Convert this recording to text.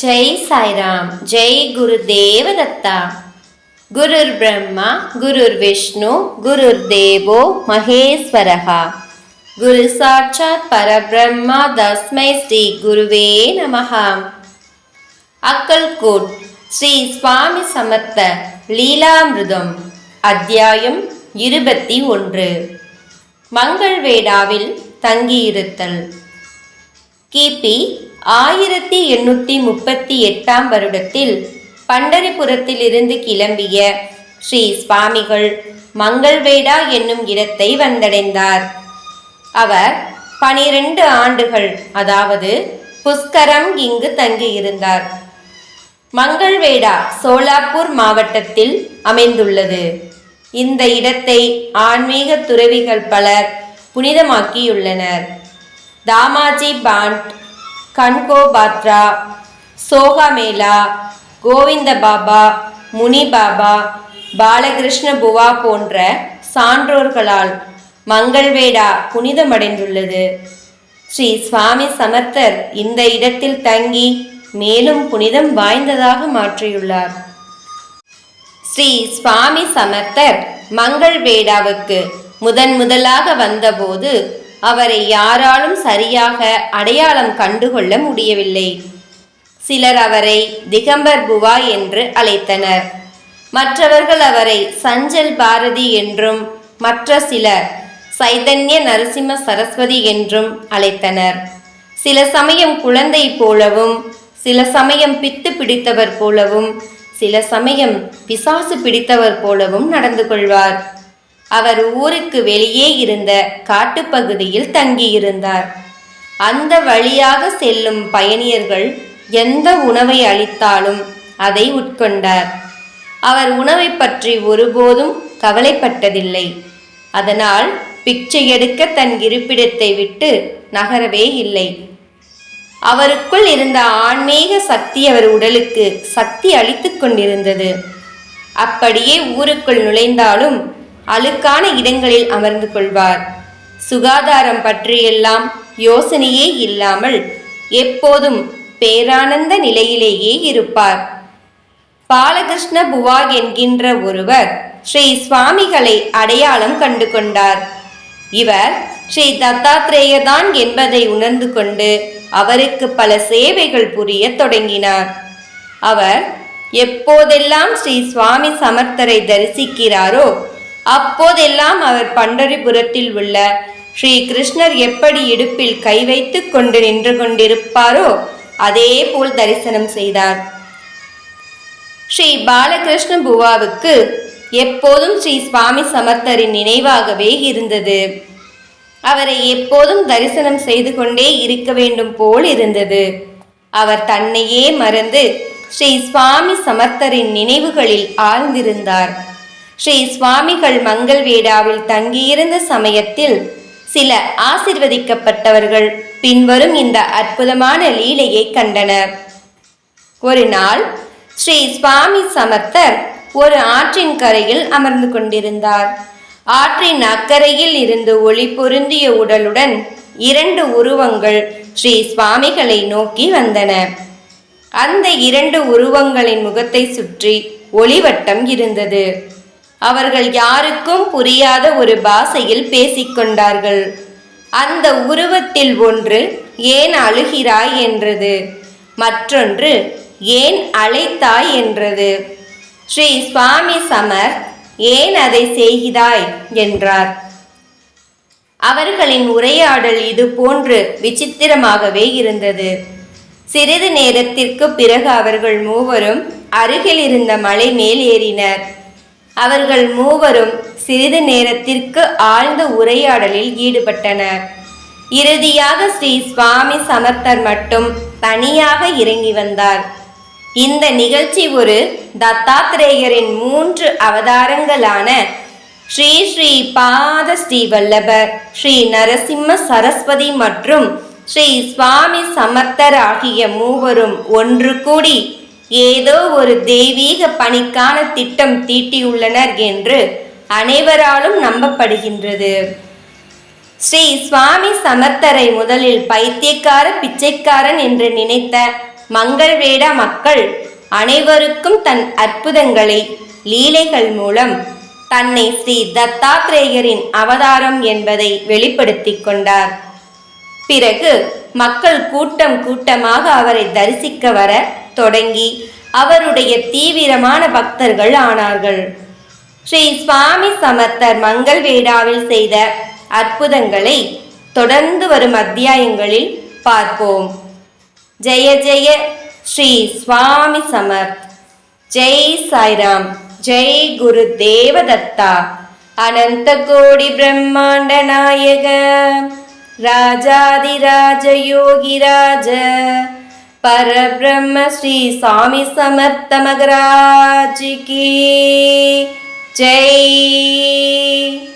ஜெய் சாய்ராம் ஜெய் குரு தேவதத்தா. குருர் பிரம்மா குருர் விஷ்ணு குருர் தேவோ மகேஸ்வரகா குரு சாட்சாத் பரபிரம்மா தஸ்மை ஸ்ரீ குருவே நமகா அக்கல்கோட் ஸ்ரீ சுவாமி சமர்த்த லீலாமிருதம் அத்தியாயம் இருபத்தி ஒன்று. மங்கள் வேடாவில் தங்கியிருத்தல் கிபி ஆயிரத்தி எண்ணூற்றி முப்பத்தி எட்டாம் வருடத்தில் பண்டரிபுரத்திலிருந்து கிளம்பிய ஸ்ரீ சுவாமிகள் மங்கள்வேடா என்னும் இடத்தை வந்தடைந்தார். அவர் பனிரெண்டு ஆண்டுகள் அதாவது புஷ்கரம் இங்கு தங்கியிருந்தார். மங்கள்வேடா சோலாப்பூர் மாவட்டத்தில் அமைந்துள்ளது. இந்த இடத்தை ஆன்மீக துறவிகள் பலர் புனிதமாக்கியுள்ளனர். தாமாஜி பாண்ட் கன்கோ பாத்ரா சோகாமேலா கோவிந்த பாபா முனி பாபா பாலகிருஷ்ண புவா போன்ற சான்றோர்களால் மங்கள்வேடா புனிதமடைந்துள்ளது. ஸ்ரீ சுவாமி சமர்த்தர் இந்த இடத்தில் தங்கி மேலும் புனிதம் வாய்ந்ததாக மாற்றியுள்ளார். ஸ்ரீ சுவாமி சமர்த்தர் மங்கள்வேடாவுக்கு முதன் முதலாக வந்தபோது அவரை யாராலும் சரியாக அடையாளம் கண்டுகொள்ள முடியவில்லை. சிலர் அவரை திகம்பர் புவா என்று அழைத்தனர். மற்றவர்கள் அவரை சஞ்சல் பாரதி என்றும் மற்ற சிலர் சைதன்ய நரசிம்ம சரஸ்வதி என்றும் அழைத்தனர். சில சமயம் குழந்தை போலவும் சில சமயம் பித்து பிடித்தவர் போலவும் சில சமயம் பிசாசு பிடித்தவர் போலவும் நடந்து கொள்வார். அவர் ஊருக்கு வெளியே இருந்த காட்டுப்பகுதியில் தங்கியிருந்தார். அந்த வழியாக செல்லும் பயணியர்கள் எந்த உணவை அளித்தாலும் அதை உட்கொண்டார். அவர் உணவை பற்றி ஒருபோதும் கவலைப்பட்டதில்லை. அதனால் பிச்சை எடுக்க தன் இருப்பிடத்தை விட்டு நகரவே இல்லை. அவருக்குள் இருந்த ஆன்மீக சக்தி அவர் உடலுக்கு சக்தி அளித்து கொண்டிருந்தது. அப்படியே ஊருக்குள் நுழைந்தாலும் அழுக்கான இடங்களில் அமர்ந்து கொள்வார். சுகாதாரம் பற்றியெல்லாம் யோசனையே இல்லாமல் எப்போதும் பேரானந்த நிலையிலேயே இருப்பார். பாலகிருஷ்ண புவா என்கின்ற ஒருவர் ஸ்ரீ சுவாமிகளை அடையாளம் கண்டு கொண்டார். இவர் ஸ்ரீ தத்தாத்ரேயதான் என்பதை உணர்ந்து கொண்டு அவருக்கு பல சேவைகள் புரிய தொடங்கினார். அவர் எப்போதெல்லாம் ஸ்ரீ சுவாமி சமர்த்தரை தரிசிக்கிறாரோ அப்போதெல்லாம் அவர் பண்டரிபுரத்தில் உள்ள ஸ்ரீ கிருஷ்ணர் எப்படி இடுப்பில் கை வைத்து கொண்டு நின்று கொண்டிருப்பாரோ அதே போல் தரிசனம் செய்தார். ஸ்ரீ பாலகிருஷ்ண புவாவுக்கு எப்போதும் ஸ்ரீ சுவாமி சமர்த்தரின் நினைவாகவே இருந்தது. அவரை எப்போதும் தரிசனம் செய்து கொண்டே இருக்க வேண்டும் போல் இருந்தது. அவர் தன்னையே மறந்து ஸ்ரீ சுவாமி சமர்த்தரின் நினைவுகளில் ஆழ்ந்திருந்தார். ஸ்ரீ சுவாமிகள் மங்கள் வேடாவில் தங்கியிருந்த சமயத்தில் சில ஆசிர்வதிக்கப்பட்டவர்கள் பின்வரும் இந்த அற்புதமான லீலையை கண்டனர். ஒரு நாள் ஸ்ரீ சுவாமி சமர்த்தர் ஒரு ஆற்றின் கரையில் அமர்ந்து கொண்டிருந்தார். ஆற்றின் அக்கறையில் இருந்து ஒளி பொருந்திய உடலுடன் இரண்டு உருவங்கள் ஸ்ரீ சுவாமிகளை நோக்கி வந்தன. அந்த இரண்டு உருவங்களின் முகத்தை சுற்றி ஒளிவட்டம் இருந்தது. அவர்கள் யாருக்கும் புரியாத ஒரு பாஷையில் பேசிக்கொண்டார்கள். அந்த உருவத்தில் ஒன்று ஏன் அழுகிறாய்? என்றது. மற்றொன்று ஏன் அழைத்தாய்? என்றது. ஸ்ரீ சுவாமி சமர் ஏன் அதை செய்கிறாய்? என்றார். அவர்களின் உரையாடல் இது போன்று விசித்திரமாகவே இருந்தது. சிறிது நேரத்திற்கு பிறகு அவர்கள் மூவரும் அருகில் இருந்த மலை மேல் ஏறினர். அவர்கள் மூவரும் சிறிது நேரத்திற்கு ஆழ்ந்த உரையாடலில் ஈடுபட்டனர். இறுதியாக ஸ்ரீ சுவாமி சமர்த்தர் மட்டும் தனியாக இறங்கி வந்தார். இந்த நிகழ்ச்சி ஒரு தத்தாத்திரேயரின் மூன்று அவதாரங்களான ஸ்ரீ ஸ்ரீ பாத ஸ்ரீ வல்லபர் ஸ்ரீ நரசிம்ம சரஸ்வதி மற்றும் ஸ்ரீ சுவாமி சமர்த்தர் ஆகிய மூவரும் ஒன்று கூடி ஏதோ ஒரு தெய்வீக பணிக்கான திட்டம் தீட்டியுள்ளனர் என்று அனைவராலும் நம்பப்படுகின்றது. ஸ்ரீ சுவாமி சமர்த்தரை முதலில் பைத்தியக்கார பிச்சைக்காரன் என்று நினைத்த மங்கள்வேட மக்கள் அனைவருக்கும் தன் அற்புதங்களை லீலைகள் மூலம் தன்னை ஸ்ரீ தத்தாத்ரேயரின் அவதாரம் என்பதை வெளிப்படுத்திக் கொண்டார். பிறகு மக்கள் கூட்டம் கூட்டமாக அவரை தரிசிக்க வர தொடங்கி அவருடைய தீவிரமான பக்தர்கள் ஆனார்கள். ஸ்ரீ சுவாமி சமர்த்தர் மங்கள் வேடாவில் செய்த அற்புதங்களை தொடர்ந்து வரும் அத்தியாயங்களில் பார்ப்போம். ஜெய ஜெய ஸ்ரீ சுவாமி சமர்த். ஜெய் சாய்ராம். ஜெய் குரு தேவதத்தா. அனந்த கோடி பிரம்மாண்ட நாயக. ராஜாதிராஜ யோகிராஜ. பரபிரம்ம ஸ்ரீ சாமி சமர்த்த மகராஜிக்கு. ஜெய்.